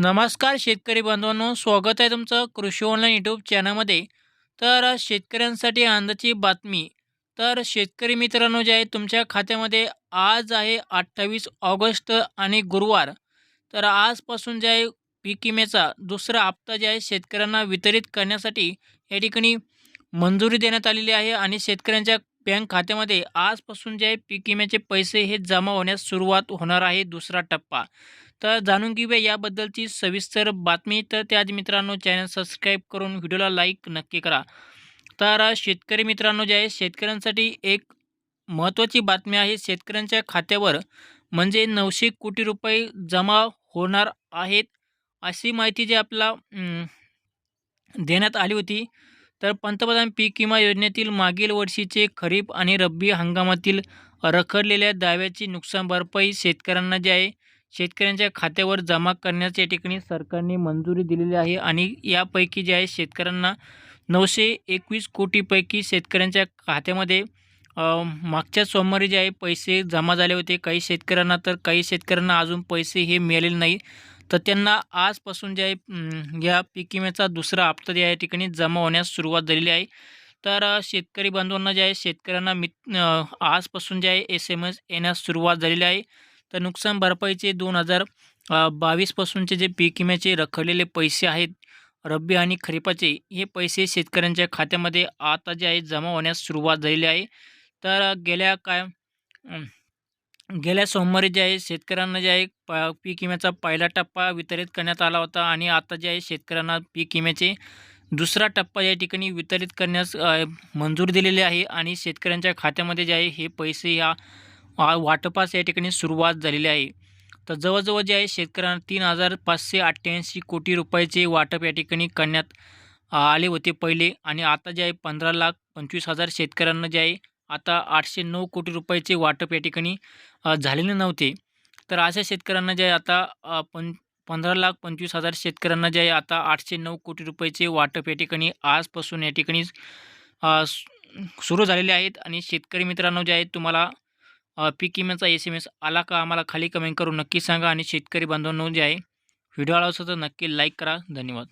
नमस्कार शेतकरी बांधवांनो स्वागत आहे तुमचं कृषी ऑनलाईन यूट्यूब चॅनलमध्ये तर शेतकऱ्यांसाठी आनंदाची बातमी. तर शेतकरी मित्रांनो जे आहे तुमच्या खात्यामध्ये आज आहे अठ्ठावीस ऑगस्ट आणि गुरुवार. तर आजपासून जे आहे पीक विम्याचा दुसरा हप्ता जे आहे शेतकऱ्यांना वितरित करण्यासाठी या ठिकाणी मंजुरी देण्यात आलेली आहे आणि शेतकऱ्यांच्या बँक खात्यामध्ये आजपासून जे आहे पीक विम्याचे पैसे हे जमा होण्यास सुरुवात होणार आहे दुसरा टप्पा. तर जाणून घेऊया याबद्दलची सविस्तर बातमी. तर त्याआधी मित्रांनो चॅनल सबस्क्राईब करून व्हिडिओला लाईक नक्की करा. तर शेतकरी मित्रांनो जे आहे शेतकऱ्यांसाठी एक महत्त्वाची बातमी आहे. शेतकऱ्यांच्या खात्यावर म्हणजे नऊशे कोटी रुपये जमा होणार आहेत अशी माहिती जी आपला देण्यात आली होती. तर पंतप्रधान पीक विमा योजनेतील मागील वर्षीचे खरीप आणि रब्बी हंगामातील रखडलेल्या दाव्याची नुकसान भरपाई शेतकऱ्यांना जे आहे शेतकऱ्यांच्या खात्यावर जमा करण्याच्या ठिकाणी सरकारने मंजुरी दिलेली आहे आणि यापैकी जे आहे शेतकऱ्यांना नऊशे एकवीस कोटीपैकी शेतकऱ्यांच्या खात्यामध्ये मागच्या सोमवारी जे आहे पैसे जमा झाले होते. काही शेतकऱ्यांना तर काही शेतकऱ्यांना अजून पैसे हे मिळालेले नाही. तर त्यांना आजपासून जे आहे या पीक विम्याचा दुसरा हप्ता जे आहे या ठिकाणी जमा होण्यास सुरुवात झालेली आहे. तर शेतकरी बांधवांना जे आहे शेतकऱ्यांना मित आजपासून जे आहे एस एम एस येण्यास सुरुवात झालेली आहे. तर नुकसान भरपाईचे दोन हजार बावीसपासूनचे जे पीक विम्याचे रखडलेले पैसे आहेत रब्बी आणि खरीपाचे हे पैसे शेतकऱ्यांच्या खात्यामध्ये आता जे आहे जमा होण्यास सुरुवात झालेली आहे. तर गेल्या काय गेल्या सोमवारी जे आहे शेतकऱ्यांना जे आहे प पीक विम्याचा पहिला टप्पा वितरित करण्यात आला होता आणि आता जे आहे शेतकऱ्यांना पीक विम्याचे दुसरा टप्पा या ठिकाणी वितरित करण्यास मंजूर दिलेली आहे आणि शेतकऱ्यांच्या खात्यामध्ये जे आहे हे पैसे ह्या वाटपास या ठिकाणी सुरुवात झालेली आहे. तर जवळजवळ जे आहे शेतकऱ्यांना तीन हजार पाचशे अठ्ठ्याऐंशी कोटी रुपयाचे वाटप या ठिकाणी करण्यात आले होते पहिले आणि आता जे आहे पंधरा लाख पंचवीस हजार शेतकऱ्यांना जे आहे आता आठशे नऊ कोटी रुपयाचे वाटप या ठिकाणी झालेले नव्हते. तर अशा शेतकऱ्यांना जे आहे आता पं पंधरा लाख पंचवीस हजार शेतकऱ्यांना जे आहे आता आठशे नऊ कोटी रुपयाचे वाटप या ठिकाणी आजपासून या ठिकाणी सु सुरू झालेले आहेत. आणि शेतकरी मित्रांनो जे आहेत तुम्हाला पीक विम्याचा एस एम एस आला का आम्हाला खाली कमेंट करून नक्की सांगा. आणि शेतकरी बांधवांनो जे आहे व्हिडिओ आवडला तर नक्की लाईक करा. धन्यवाद.